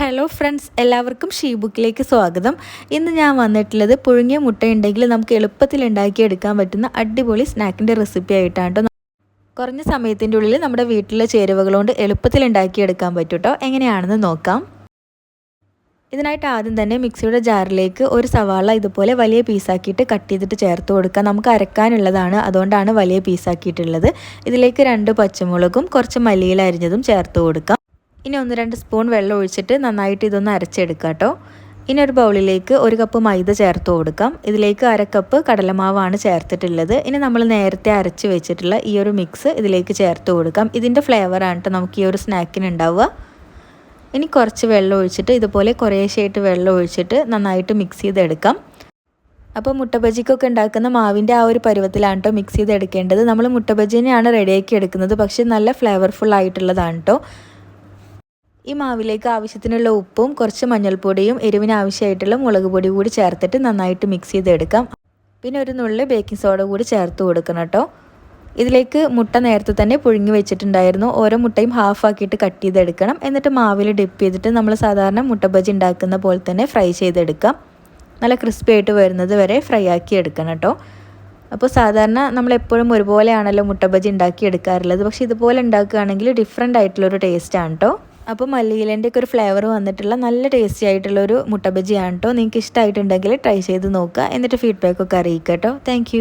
Hello friends എല്ലാവർക്കും she ബുക്കിലേക്ക് സ്വാഗതം. ഇന്ന് ഞാൻ വന്നിട്ടുള്ളത് പുഴുങ്ങിയ മുട്ടയുണ്ടെങ്കിൽ നമുക്ക് എളുപ്പത്തിൽ ഉണ്ടാക്കിയെടുക്കാൻ പറ്റുന്ന അടിപൊളി സ്നാക്കിന്റെ റെസിപ്പി ആയിട്ടാണ് കേട്ടോ. കുറഞ്ഞ സമയത്തിന്റെ ഉള്ളിൽ നമ്മുടെ വീട്ടിലെ ചേരുവകൾ കൊണ്ട് എളുപ്പത്തിൽ ഉണ്ടാക്കിയെടുക്കാൻ പറ്റും കേട്ടോ എങ്ങനെയാണെന്ന് നോക്കാം. ഇതിനായിട്ട് ആദ്യം തന്നെ മിക്സിയുടെ ജാറിലേക്ക് ഒരു സവാള ഇതുപോലെ വലിയ പീസാക്കിയിട്ട് കട്ട് ചെയ്തിട്ട് ചേർത്ത് കൊടുക്കുക നമുക്ക് അരക്കാനുള്ളതാണ്. അതുകൊണ്ടാണ് വലിയ പീസാക്കിയിട്ടുള്ളത്. ഇതിലേക്ക് രണ്ട് പച്ചമുളകും കുറച്ച് മല്ലിയിലരിഞ്ഞതും ചേർത്ത് കൊടുക്കാം. ഇനി ഒന്ന് രണ്ട് സ്പൂൺ വെള്ളം ഒഴിച്ചിട്ട് നന്നായിട്ട് ഇതൊന്ന് അരച്ചെടുക്കാം കേട്ടോ. ഇനി ഒരു ബൗളിലേക്ക് ഒരു കപ്പ് മൈദ ചേർത്ത് കൊടുക്കാം. ഇതിലേക്ക് അര കപ്പ് കടലമാവാണ് ചേർത്തിട്ടുള്ളത്. ഇനി നമ്മൾ നേരത്തെ അരച്ച് വെച്ചിട്ടുള്ള ഈ ഒരു മിക്സ് ഇതിലേക്ക് ചേർത്ത് കൊടുക്കാം. ഇതിന്റെ ഫ്ലേവറാണ് കേട്ടോ നമുക്ക് ഈ ഒരു സ്നാക്കിന് ഉണ്ടാവുക. ഇനി കുറച്ച് വെള്ളം ഒഴിച്ചിട്ട് ഇതുപോലെ കുറേശ്ശായിട്ട് വെള്ളം ഒഴിച്ചിട്ട് നന്നായിട്ട് മിക്സ് ചെയ്തെടുക്കാം. അപ്പോൾ മുട്ട ബജിക്കൊക്കെ ഉണ്ടാക്കുന്ന മാവിന്റെ ആ ഒരു പരുവത്തിലാണ് കേട്ടോ മിക്സ് ചെയ്തെടുക്കേണ്ടത്. നമ്മൾ മുട്ട ബജിനെയാണ് റെഡിയാക്കി എടുക്കുന്നത്. പക്ഷേ നല്ല ഫ്ലേവർഫുൾ ആയിട്ടുള്ളതാണ് കേട്ടോ. ഈ മാവിലേക്ക് ആവശ്യത്തിനുള്ള ഉപ്പും കുറച്ച് മഞ്ഞൾപ്പൊടിയും എരിവിന് ആവശ്യമായിട്ടുള്ള മുളക് പൊടി കൂടി ചേർത്തിട്ട് നന്നായിട്ട് മിക്സ് ചെയ്തെടുക്കാം. പിന്നെ ഒരു നുള്ളി ബേക്കിംഗ് സോഡ കൂടി ചേർത്ത് കൊടുക്കണം കേട്ടോ. ഇതിലേക്ക് മുട്ട നേരത്തെ തന്നെ പുഴുങ്ങി വെച്ചിട്ടുണ്ടായിരുന്നു. ഓരോ മുട്ടയും ഹാഫ് ആക്കിയിട്ട് കട്ട് ചെയ്തെടുക്കണം. എന്നിട്ട് മാവിൽ ഡിപ്പ് ചെയ്തിട്ട് നമ്മൾ സാധാരണ മുട്ട ബജി ഉണ്ടാക്കുന്ന പോലെ തന്നെ ഫ്രൈ ചെയ്തെടുക്കാം. നല്ല ക്രിസ്പി ആയിട്ട് വരുന്നത് വരെ ഫ്രൈ ആക്കി എടുക്കണം കേട്ടോ. അപ്പോൾ സാധാരണ നമ്മൾ എപ്പോഴും ഒരുപോലെയാണല്ലോ മുട്ട ബജി ഉണ്ടാക്കി എടുക്കാറുള്ളത്. പക്ഷേ ഇതുപോലെ ഉണ്ടാക്കുകയാണെങ്കിൽ ഡിഫറെന്റ് ആയിട്ടുള്ളൊരു ടേസ്റ്റാണ് കേട്ടോ. അപ്പോൾ മല്ലിയിലേന്റെ ഒക്കെ ഒരു ഫ്ലേവർ വന്നിട്ടുള്ള നല്ല ടേസ്റ്റി ആയിട്ടുള്ള ഒരു മുട്ട ബജിയാണ് കേട്ടോ നിങ്ങൾക്ക് ഇഷ്ടമായിട്ടുണ്ടെങ്കിൽ ട്രൈ ചെയ്ത് നോക്കുക. എന്നിട്ട് ഫീഡ്ബാക്ക് ഒക്കെ അറിയിക്കുക കേട്ടോ താങ്ക്